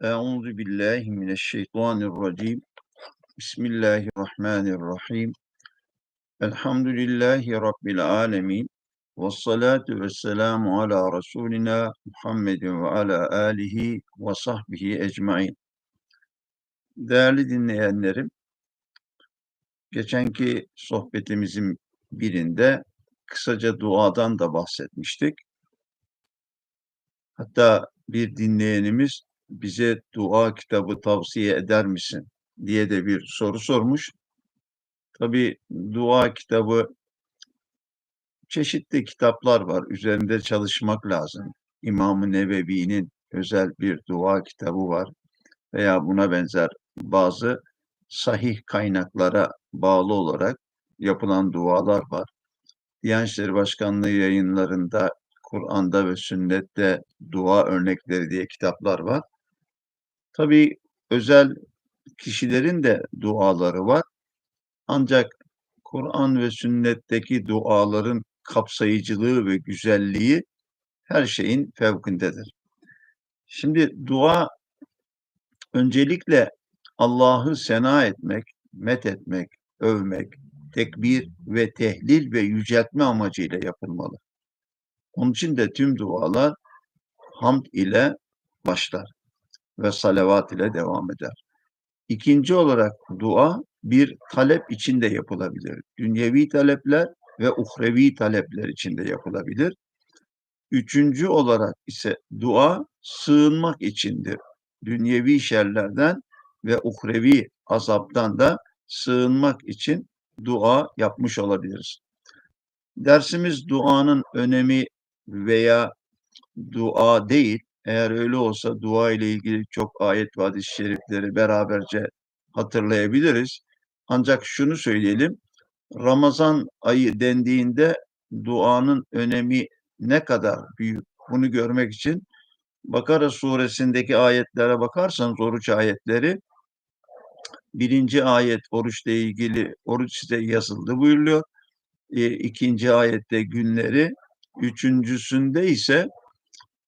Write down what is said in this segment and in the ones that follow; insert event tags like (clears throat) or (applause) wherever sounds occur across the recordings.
Euzu billahi mineşşeytanirracim. Bismillahirrahmanirrahim. Elhamdülillahi rabbil alamin. Ves salatu vesselamu ala rasulina Muhammedin ve ala alihi ve sahbihi ecmaîn. Değerli dinleyenlerim, geçenki sohbetimizin birinde kısaca duadan da bahsetmiştik. Hatta bir dinleyenimiz bize dua kitabı tavsiye eder misin diye de bir soru sormuş. Tabii dua kitabı çeşitli kitaplar var. Üzerinde çalışmak lazım. İmam-ı Nebevi'nin özel bir dua kitabı var veya buna benzer bazı sahih kaynaklara bağlı olarak yapılan dualar var. Diyanet İşleri Başkanlığı yayınlarında Kur'an'da ve sünnette dua örnekleri diye kitaplar var. Tabii özel kişilerin de duaları var. Ancak Kur'an ve sünnetteki duaların kapsayıcılığı ve güzelliği her şeyin fevkindedir. Şimdi dua öncelikle Allah'ı sena etmek, met etmek, övmek, tekbir ve tehlil ve yüceltme amacıyla yapılmalı. Onun için de tüm dualar hamd ile başlar ve salavat ile devam eder. İkinci olarak dua bir talep içinde yapılabilir. Dünyevi talepler ve uhrevi talepler içinde yapılabilir. Üçüncü olarak ise dua sığınmak içindir. Dünyevi şerlerden ve uhrevi azaptan da sığınmak için dua yapmış olabiliriz. Dersimiz duanın önemi veya dua değil, eğer öyle olsa dua ile ilgili çok ayet ve hadis-i şerifleri beraberce hatırlayabiliriz. Ancak şunu söyleyelim, Ramazan ayı dendiğinde duanın önemi ne kadar büyük bunu görmek için Bakara suresindeki ayetlere bakarsanız oruç ayetleri birinci ayet oruçla ilgili oruç size yazıldı buyuruluyor. E, ikinci ayette günleri, üçüncüsünde ise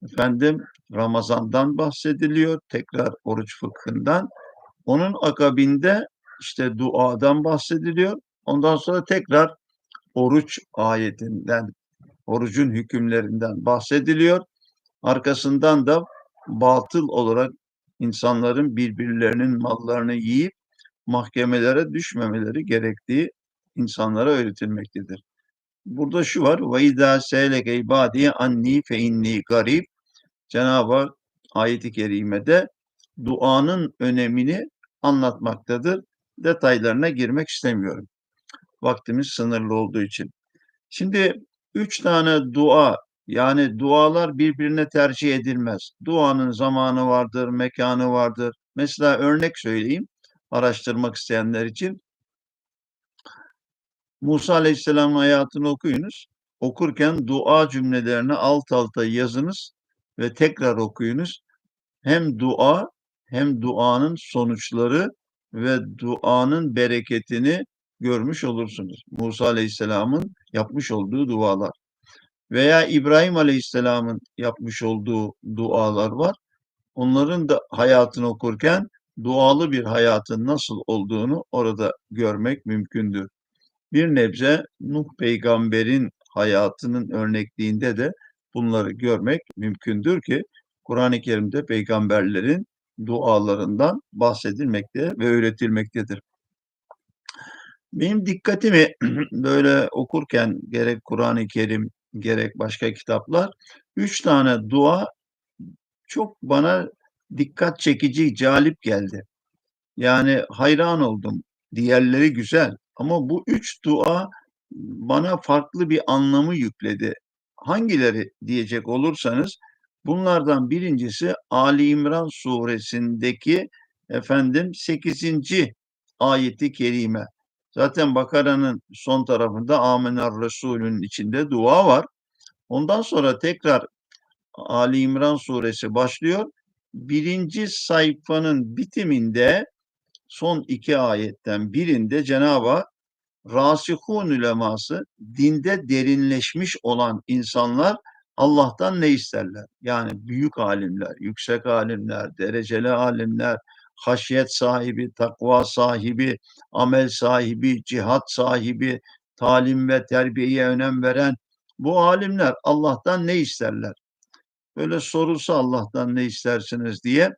efendim Ramazan'dan bahsediliyor. Tekrar oruç fıkhından. Onun akabinde işte duadan bahsediliyor. Ondan sonra tekrar oruç ayetinden, orucun hükümlerinden bahsediliyor. Arkasından da batıl olarak insanların birbirlerinin mallarını yiyip mahkemelere düşmemeleri gerektiği insanlara öğretilmektedir. Burada şu var. Ve izâ seyleke ibâdiye anni fe inni garib. Cenab-ı Hak ayeti kerimede duanın önemini anlatmaktadır. Detaylarına girmek istemiyorum. Vaktimiz sınırlı olduğu için. Şimdi üç tane dua yani dualar birbirine tercih edilmez. Duanın zamanı vardır, mekanı vardır. Mesela örnek söyleyeyim araştırmak isteyenler için. Musa Aleyhisselam'ın hayatını okuyunuz. Okurken dua cümlelerini alt alta yazınız ve tekrar okuyunuz. Hem dua hem duanın sonuçları ve duanın bereketini görmüş olursunuz. Musa Aleyhisselam'ın yapmış olduğu dualar veya İbrahim Aleyhisselam'ın yapmış olduğu dualar var. Onların da hayatını okurken dualı bir hayatın nasıl olduğunu orada görmek mümkündür. Bir nebze Nuh peygamberin hayatının örnekliğinde de bunları görmek mümkündür ki Kur'an-ı Kerim'de peygamberlerin dualarından bahsedilmekte ve öğretilmektedir. Benim dikkatimi (clears throat) böyle okurken gerek Kur'an-ı Kerim gerek başka kitaplar üç tane dua çok bana dikkat çekici, calip geldi. Yani hayran oldum. Diğerleri güzel ama bu üç dua bana farklı bir anlamı yükledi. Hangileri diyecek olursanız bunlardan birincisi Ali İmran suresindeki efendim 8. ayeti kerime. Zaten Bakara'nın son tarafında Amener Resulü'nün içinde dua var. Ondan sonra tekrar Ali İmran suresi başlıyor. Birinci sayfanın bitiminde son iki ayetten birinde Cenab-ı Hak rasihun uleması dinde derinleşmiş olan insanlar Allah'tan ne isterler? Yani büyük alimler, yüksek alimler, dereceli alimler, haşyet sahibi, takva sahibi, amel sahibi, cihat sahibi, talim ve terbiyeye önem veren bu alimler Allah'tan ne isterler? Böyle sorulsa Allah'tan ne istersiniz diye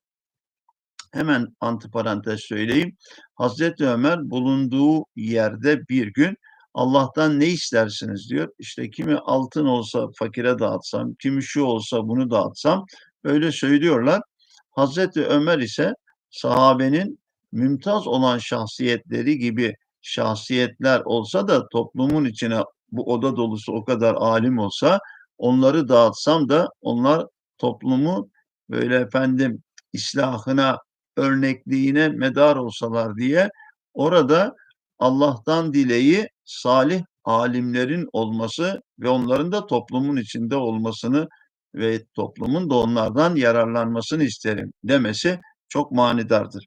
hemen antiparantez söyleyeyim. Hazreti Ömer bulunduğu yerde bir gün Allah'tan ne istersiniz diyor. İşte kimi altın olsa fakire dağıtsam, kimi şu olsa bunu dağıtsam öyle söylüyorlar. Hazreti Ömer ise sahabenin mümtaz olan şahsiyetleri gibi şahsiyetler olsa da toplumun içine bu oda dolusu o kadar alim olsa onları dağıtsam da onlar toplumu böyle efendim islahına örnekliğine medar olsalar diye orada Allah'tan dileği salih alimlerin olması ve onların da toplumun içinde olmasını ve toplumun da onlardan yararlanmasını isterim demesi çok manidardır.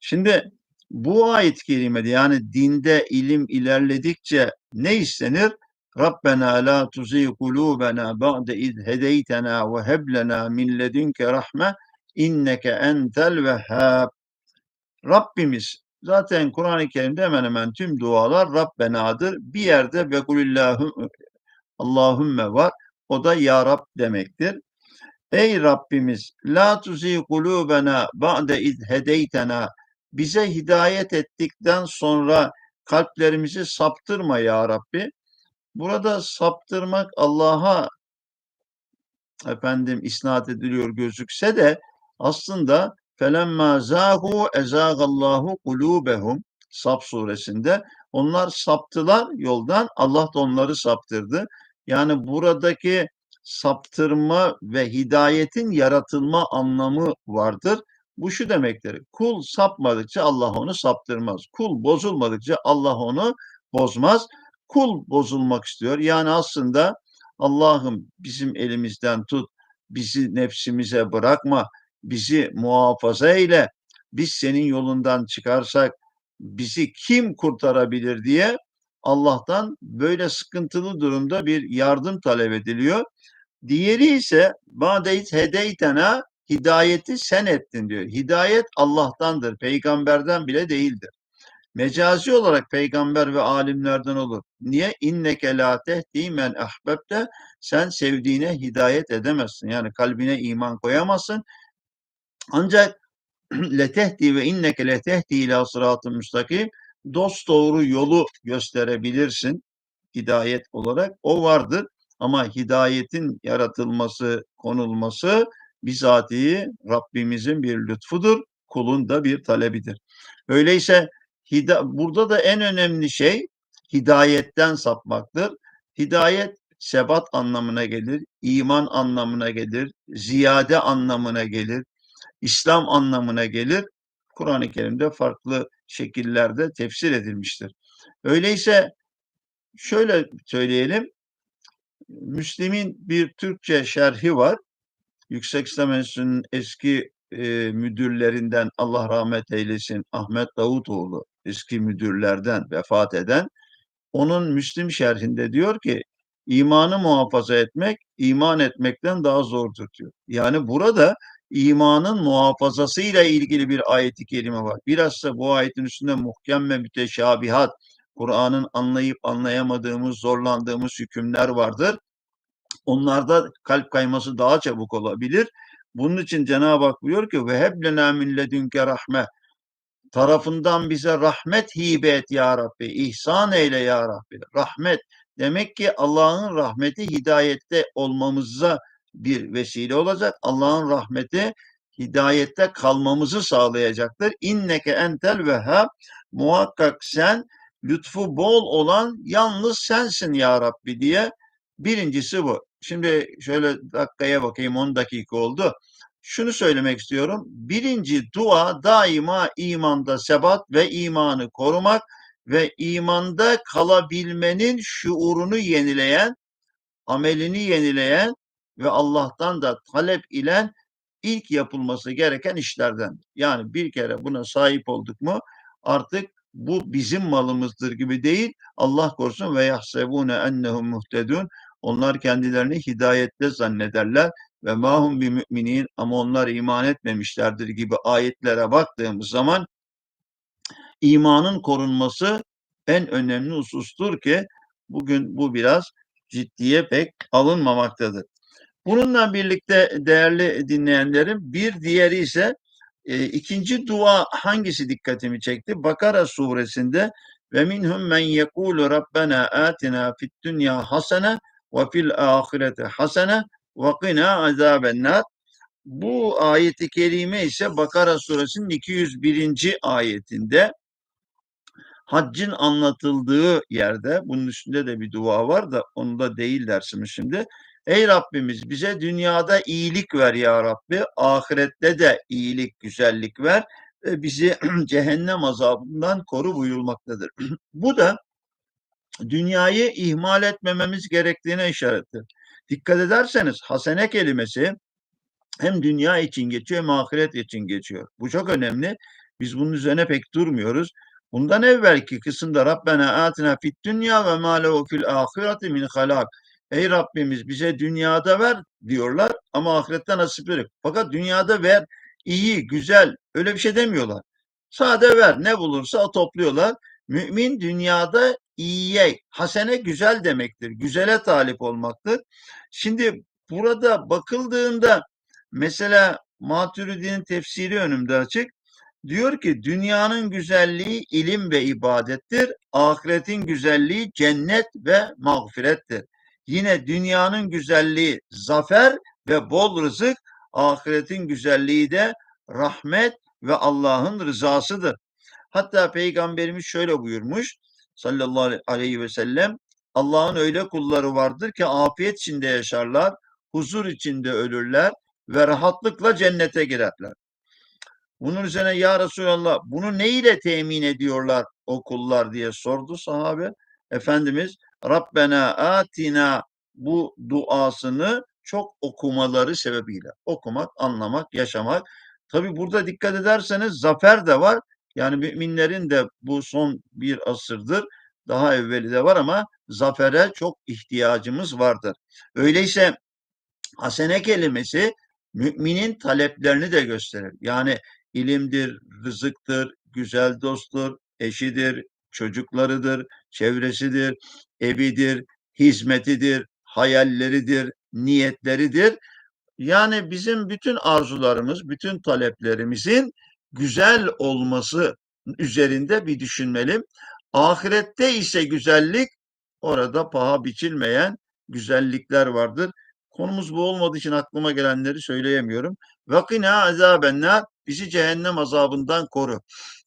Şimdi bu ayet-i kerimede yani dinde ilim ilerledikçe ne istenir? Rabbena la tuzi kulubena ba'de iz hedeytena ve heb lena min ledunke rahme inneke entel vehhab. Rabbimiz zaten Kur'an-ı Kerim'de hemen hemen tüm dualar Rabbena'dır. Bir yerde ve kulillahum Allahümme var. O da Ya Rab demektir. Ey Rabbimiz la tuzi kulubena ba'de iz hedeytena bize hidayet ettikten sonra kalplerimizi saptırma ya Rabbi. Burada saptırmak Allah'a efendim isnat ediliyor gözükse de aslında felemma zahu ezagallahu kulubehum Sap suresinde onlar saptılar yoldan Allah da onları saptırdı. Yani buradaki saptırma ve hidayetin yaratılma anlamı vardır. Bu şu demektir. Kul sapmadıkça Allah onu saptırmaz. Kul bozulmadıkça Allah onu bozmaz. Kul bozulmak istiyor. Yani aslında Allah'ım bizim elimizden tut, bizi nefsimize bırakma, bizi muhafaza eyle. Biz senin yolundan çıkarsak bizi kim kurtarabilir diye Allah'tan böyle sıkıntılı durumda bir yardım talep ediliyor. Diğeri ise Ba'deyt hedeytena hidayeti sen ettin diyor. Hidayet Allah'tandır, peygamberden bile değildir. Mecazi olarak peygamber ve alimlerden olur. Niye? İnneke la tehdi men ahbebte sen sevdiğine hidayet edemezsin. Yani kalbine iman koyamazsın. Ancak (clears throat) letehdi ve inneke letehdi ila sıratı müstakim dost doğru yolu gösterebilirsin hidayet olarak. O vardır ama hidayetin yaratılması, konulması bizatihi Rabbimizin bir lütfudur, kulun da bir talebidir. Öyleyse burada da en önemli şey hidayetten sapmaktır. Hidayet sebat anlamına gelir, iman anlamına gelir, ziyade anlamına gelir, İslam anlamına gelir. Kur'an-ı Kerim'de farklı şekillerde tefsir edilmiştir. Öyleyse şöyle söyleyelim. Müslim'in bir Türkçe şerhi var. Yüksek İslam Enstitüsü'nün eski e, müdürlerinden Allah rahmet eylesin Ahmet Davutoğlu eski müdürlerden vefat eden onun Müslim şerhinde diyor ki imanı muhafaza etmek iman etmekten daha zordur diyor. Yani burada imanın muhafazasıyla ilgili bir ayeti kerime var. Biraz da bu ayetin üstünde muhkem ve müteşabihat, Kur'an'ın anlayıp anlayamadığımız, zorlandığımız hükümler vardır. Onlarda kalp kayması daha çabuk olabilir. Bunun için Cenab-ı Hak buyuruyor ki ve heblena min ledünke rahme tarafından bize rahmet hibe et ya Rabbi, ihsan eyle ya Rabbi. Rahmet demek ki Allah'ın rahmeti hidayette olmamıza bir vesile olacak. Allah'ın rahmeti hidayette kalmamızı sağlayacaktır. İnneke entel vehhab muhakkak sen lütfu bol olan yalnız sensin ya Rabbi diye birincisi bu. Şimdi şöyle dakikaya bakayım 10 dakika oldu. Şunu söylemek istiyorum. Birinci dua daima imanda sebat ve imanı korumak ve imanda kalabilmenin şuurunu yenileyen, amelini yenileyen ve Allah'tan da talep ile ilk yapılması gereken işlerden. Yani bir kere buna sahip olduk mu artık bu bizim malımızdır gibi değil. Allah korusun ve yahsebune ennehum muhtedun. Onlar kendilerini hidayette zannederler ve mahum bir müminin ama onlar iman etmemişlerdir gibi ayetlere baktığımız zaman imanın korunması en önemli husustur ki bugün bu biraz ciddiye pek alınmamaktadır. Bununla birlikte değerli dinleyenlerim bir diğeri ise e, ikinci dua hangisi dikkatimi çekti? Bakara suresinde ve minhum men yekulu rabbena atina fid dünya hasene ve fil ahireti hasene ve qina azabennar. Bu ayeti kerime ise Bakara suresinin 201. ayetinde haccın anlatıldığı yerde bunun üstünde de bir dua var da onu da değil dersimiz şimdi. Ey Rabbimiz bize dünyada iyilik ver ya Rabbi, ahirette de iyilik, güzellik ver ve bizi (clears throat) cehennem azabından koru buyurulmaktadır. (clears throat) Bu da dünyayı ihmal etmememiz gerektiğine işarettir. Dikkat ederseniz hasene kelimesi hem dünya için geçiyor hem ahiret için geçiyor. Bu çok önemli. Biz bunun üzerine pek durmuyoruz. Bundan evvelki kısımda Rabbena atina fit dünya ve ma lehu fil ahireti min halak. Ey Rabbimiz bize dünyada ver diyorlar ama ahirette nasip yok. Fakat dünyada ver iyi, güzel öyle bir şey demiyorlar. Sade ver ne bulursa topluyorlar. Mümin dünyada iyiye, hasene güzel demektir. Güzele talip olmaktır. Şimdi burada bakıldığında mesela Maturidi'nin tefsiri önümde açık. Diyor ki dünyanın güzelliği ilim ve ibadettir. Ahiretin güzelliği cennet ve mağfirettir. Yine dünyanın güzelliği zafer ve bol rızık, ahiretin güzelliği de rahmet ve Allah'ın rızasıdır. Hatta Peygamberimiz şöyle buyurmuş sallallahu aleyhi ve sellem Allah'ın öyle kulları vardır ki afiyet içinde yaşarlar, huzur içinde ölürler ve rahatlıkla cennete girerler. Bunun üzerine ya Resulallah bunu ne ile temin ediyorlar o kullar diye sordu sahabe. Efendimiz Rabbena atina bu duasını çok okumaları sebebiyle. Okumak, anlamak, yaşamak. Tabi burada dikkat ederseniz zafer de var. Yani müminlerin de bu son bir asırdır daha evveli de var ama zafere çok ihtiyacımız vardır. Öyleyse hasene kelimesi müminin taleplerini de gösterir. Yani ilimdir, rızıktır, güzel dosttur, eşidir, çocuklarıdır, çevresidir, evidir, hizmetidir, hayalleridir, niyetleridir. Yani bizim bütün arzularımız, bütün taleplerimizin güzel olması üzerinde bir düşünmeli. Ahirette ise güzellik orada paha biçilmeyen güzellikler vardır. Konumuz bu olmadığı için aklıma gelenleri söyleyemiyorum. Vakina azabennar bizi cehennem azabından koru.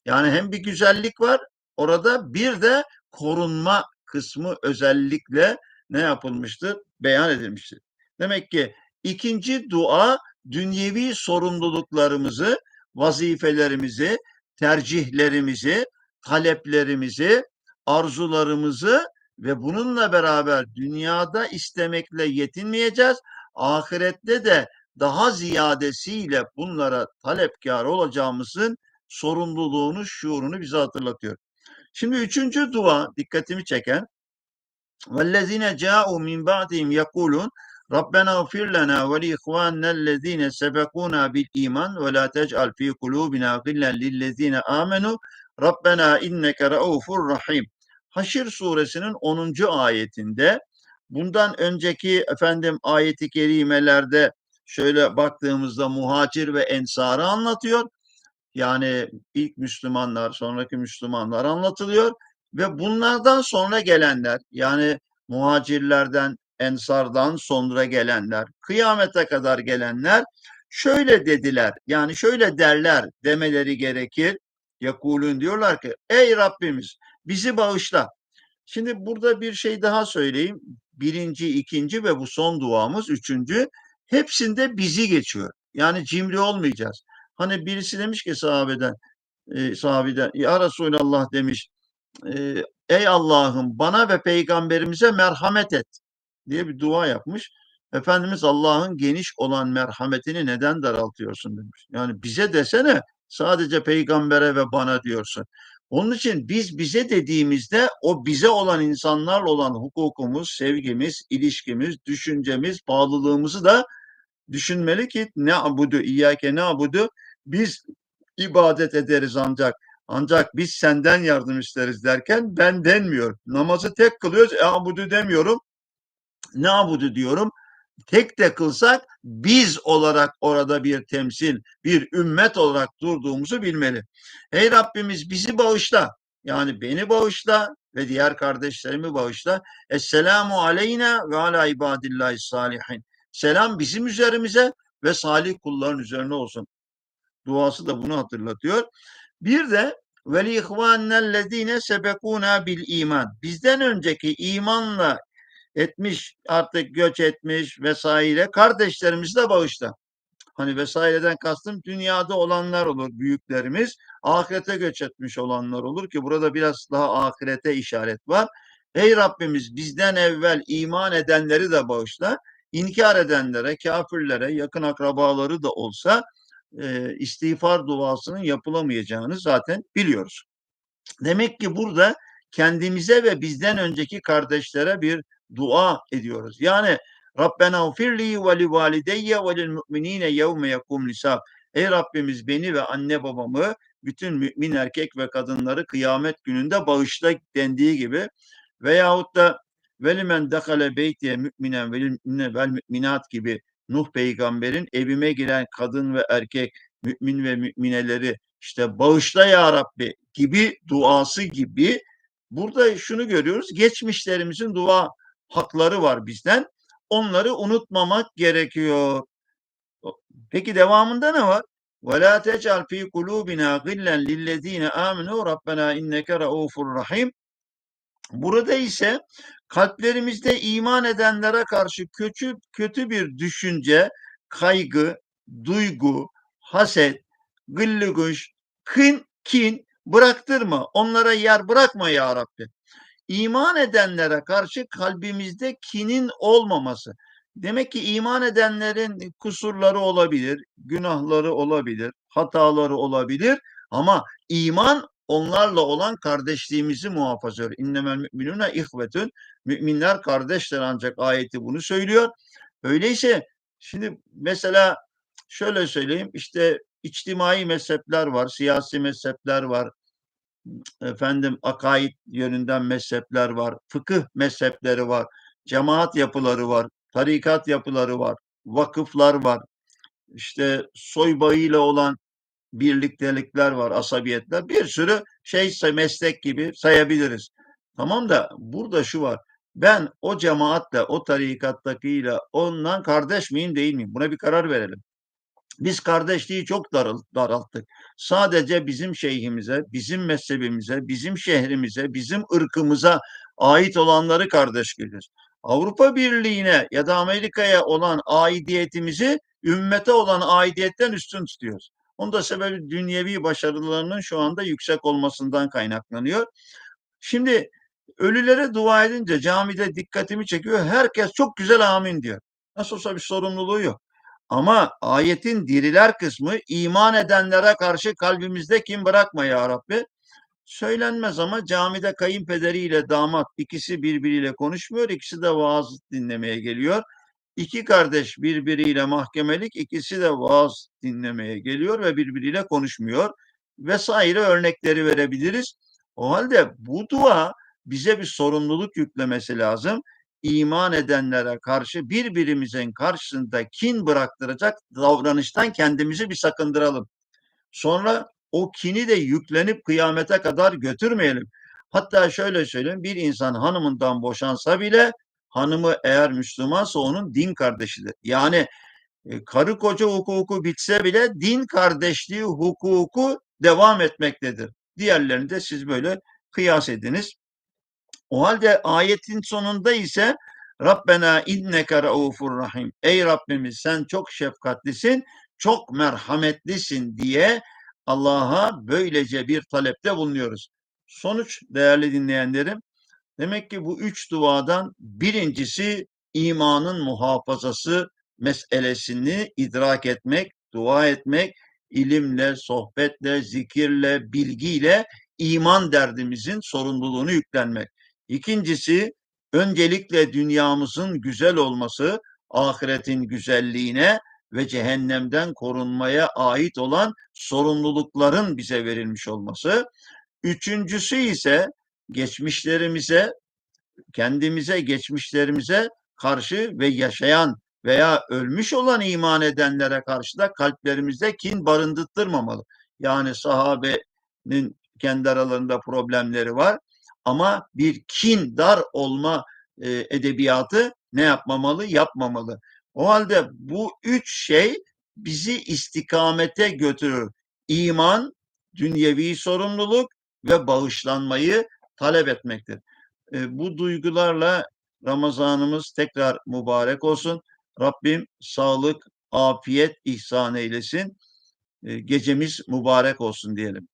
Yani hem bir güzellik var orada bir de korunma kısmı özellikle ne yapılmıştır? Beyan edilmiştir. Demek ki ikinci dua dünyevi sorumluluklarımızı, vazifelerimizi, tercihlerimizi, taleplerimizi, arzularımızı ve bununla beraber dünyada istemekle yetinmeyeceğiz. Ahirette de daha ziyadesiyle bunlara talepkar olacağımızın sorumluluğunu, şuurunu bize hatırlatıyor. Şimdi üçüncü dua dikkatimi çeken وَالَّذِينَ جَاءُوا مِنْ بَعْدِهِمْ يَقُولُونَ رَبَّنَا اغْفِرْ لَنَا وَلِإِخْوَانَّا الَّذِينَ سَبَقُونَا بِالْإِيمَانِ وَلَا تَجْعَلْ فِي قُلُوبِنَا غِلًّا لِلَّذِينَ آمَنُوا رَبَّنَا اِنَّكَ رَؤُوفٌ رَحِيمٌ Haşr suresinin 10. ayetinde bundan önceki efendim ayeti kerimelerde şöyle baktığımızda muhacir ve ensarı anlatıyor. Yani ilk Müslümanlar, sonraki Müslümanlar anlatılıyor ve bunlardan sonra gelenler yani muhacirlerden, ensardan sonra gelenler, kıyamete kadar gelenler şöyle dediler. Yani şöyle derler demeleri gerekir. Yakulun diyorlar ki ey Rabbimiz bizi bağışla. Şimdi burada bir şey daha söyleyeyim. Birinci, ikinci ve bu son duamız üçüncü. Hepsinde bizi geçiyor. Yani cimri olmayacağız. Hani birisi demiş ki sahabeden, e, sahabeden ya Resulallah demiş e, ey Allah'ım bana ve peygamberimize merhamet et diye bir dua yapmış. Efendimiz Allah'ın geniş olan merhametini neden daraltıyorsun demiş. Yani bize desene sadece peygambere ve bana diyorsun. Onun için biz bize dediğimizde o bize olan insanlarla olan hukukumuz, sevgimiz, ilişkimiz, düşüncemiz, bağlılığımızı da düşünmeli ki ne abudu, iyyake ne abudu biz ibadet ederiz ancak ancak biz senden yardım isteriz derken ben denmiyor. Namazı tek kılıyoruz. E abudu demiyorum. Ne abudu diyorum. Tek de kılsak biz olarak orada bir temsil, bir ümmet olarak durduğumuzu bilmeli. Ey Rabbimiz bizi bağışla. Yani beni bağışla ve diğer kardeşlerimi bağışla. Esselamu aleyna ve ala ibadillahi salihin. Selam bizim üzerimize ve salih kulların üzerine olsun. Duası da bunu hatırlatıyor. Bir de ve ihvanellezine sebekuna bil iman. Bizden önceki imanla etmiş artık göç etmiş vesaire kardeşlerimizi de bağışla. Hani vesaireden kastım dünyada olanlar olur büyüklerimiz. Ahirete göç etmiş olanlar olur ki burada biraz daha ahirete işaret var. Ey Rabbimiz bizden evvel iman edenleri de bağışla. İnkar edenlere, kafirlere, yakın akrabaları da olsa e, istiğfar duasının yapılamayacağını zaten biliyoruz. Demek ki burada kendimize ve bizden önceki kardeşlere bir dua ediyoruz. Yani Rabbena ufirli ve li valideyye ve lil mu'minine yevme yekum nisab. Ey Rabbimiz beni ve anne babamı bütün mümin erkek ve kadınları kıyamet gününde bağışla dendiği gibi veyahut da velimen dekale beytiye müminen vel müminat gibi Nuh peygamberin evime giren kadın ve erkek mümin ve mümineleri işte bağışla ya Rabbi gibi duası gibi burada şunu görüyoruz. Geçmişlerimizin dua hakları var bizden. Onları unutmamak gerekiyor. Peki devamında ne var? وَلَا تَجْعَلْ ف۪ي قُلُوبِنَا غِلًّا لِلَّذ۪ينَ آمِنُوا رَبَّنَا اِنَّكَ رَؤُوفٌ rahim. Burada ise kalplerimizde iman edenlere karşı kötü kötü bir düşünce, kaygı, duygu, haset, gılliguş, kın, kin bıraktırma. Onlara yer bırakma ya Rabbi. İman edenlere karşı kalbimizde kinin olmaması. Demek ki iman edenlerin kusurları olabilir, günahları olabilir, hataları olabilir ama iman onlarla olan kardeşliğimizi muhafaza ediyor. İnnemel müminune ihvetün. Müminler kardeşler ancak ayeti bunu söylüyor. Öyleyse şimdi mesela şöyle söyleyeyim işte içtimai mezhepler var, siyasi mezhepler var, efendim akaid yönünden mezhepler var, fıkıh mezhepleri var, cemaat yapıları var, tarikat yapıları var, vakıflar var, işte soybayıyla olan birliktelikler var, asabiyetler, bir sürü şeyse meslek gibi sayabiliriz. Tamam da burada şu var. Ben o cemaatle, o tarikattakiyle ondan kardeş miyim değil miyim? Buna bir karar verelim. Biz kardeşliği çok daralttık. Sadece bizim şeyhimize, bizim mezhebimize, bizim şehrimize, bizim ırkımıza ait olanları kardeş görüyoruz. Avrupa Birliği'ne ya da Amerika'ya olan aidiyetimizi ümmete olan aidiyetten üstün tutuyoruz. Onun da sebebi dünyevi başarılarının şu anda yüksek olmasından kaynaklanıyor. Şimdi ölülere dua edince camide dikkatimi çekiyor. Herkes çok güzel amin diyor. Nasıl olsa bir sorumluluğu yok. Ama ayetin diriler kısmı iman edenlere karşı kalbimizde kim bırakma ya Rabbi. Söylenmez ama camide kayınpederiyle damat ikisi birbiriyle konuşmuyor. ikisi de vaaz dinlemeye geliyor. İki kardeş birbiriyle mahkemelik, ikisi de vaaz dinlemeye geliyor ve birbiriyle konuşmuyor. Vesaire örnekleri verebiliriz. O halde bu dua bize bir sorumluluk yüklemesi lazım. İman edenlere karşı birbirimizin karşısında kin bıraktıracak davranıştan kendimizi bir sakındıralım. Sonra o kini de yüklenip kıyamete kadar götürmeyelim. Hatta şöyle söyleyeyim bir insan hanımından boşansa bile hanımı eğer Müslümansa onun din kardeşidir. Yani e, karı koca hukuku bitse bile din kardeşliği hukuku devam etmektedir. Diğerlerini de siz böyle kıyas ediniz. O halde ayetin sonunda ise Rabbena inneke raufur rahim. Ey Rabbimiz sen çok şefkatlisin, çok merhametlisin diye Allah'a böylece bir talepte bulunuyoruz. Sonuç değerli dinleyenlerim Demek ki bu üç duadan birincisi imanın muhafazası meselesini idrak etmek, dua etmek, ilimle, sohbetle, zikirle, bilgiyle iman derdimizin sorumluluğunu yüklenmek. İkincisi öncelikle dünyamızın güzel olması, ahiretin güzelliğine ve cehennemden korunmaya ait olan sorumlulukların bize verilmiş olması. Üçüncüsü ise geçmişlerimize, kendimize, geçmişlerimize karşı ve yaşayan veya ölmüş olan iman edenlere karşı da kalplerimizde kin barındırtmamalı. Yani sahabenin kendi aralarında problemleri var ama bir kin dar olma e, edebiyatı ne yapmamalı? Yapmamalı. O halde bu üç şey bizi istikamete götürür. İman, dünyevi sorumluluk ve bağışlanmayı talep etmektir. E, bu duygularla Ramazanımız tekrar mübarek olsun. Rabbim sağlık, afiyet ihsan eylesin. E, gecemiz mübarek olsun diyelim.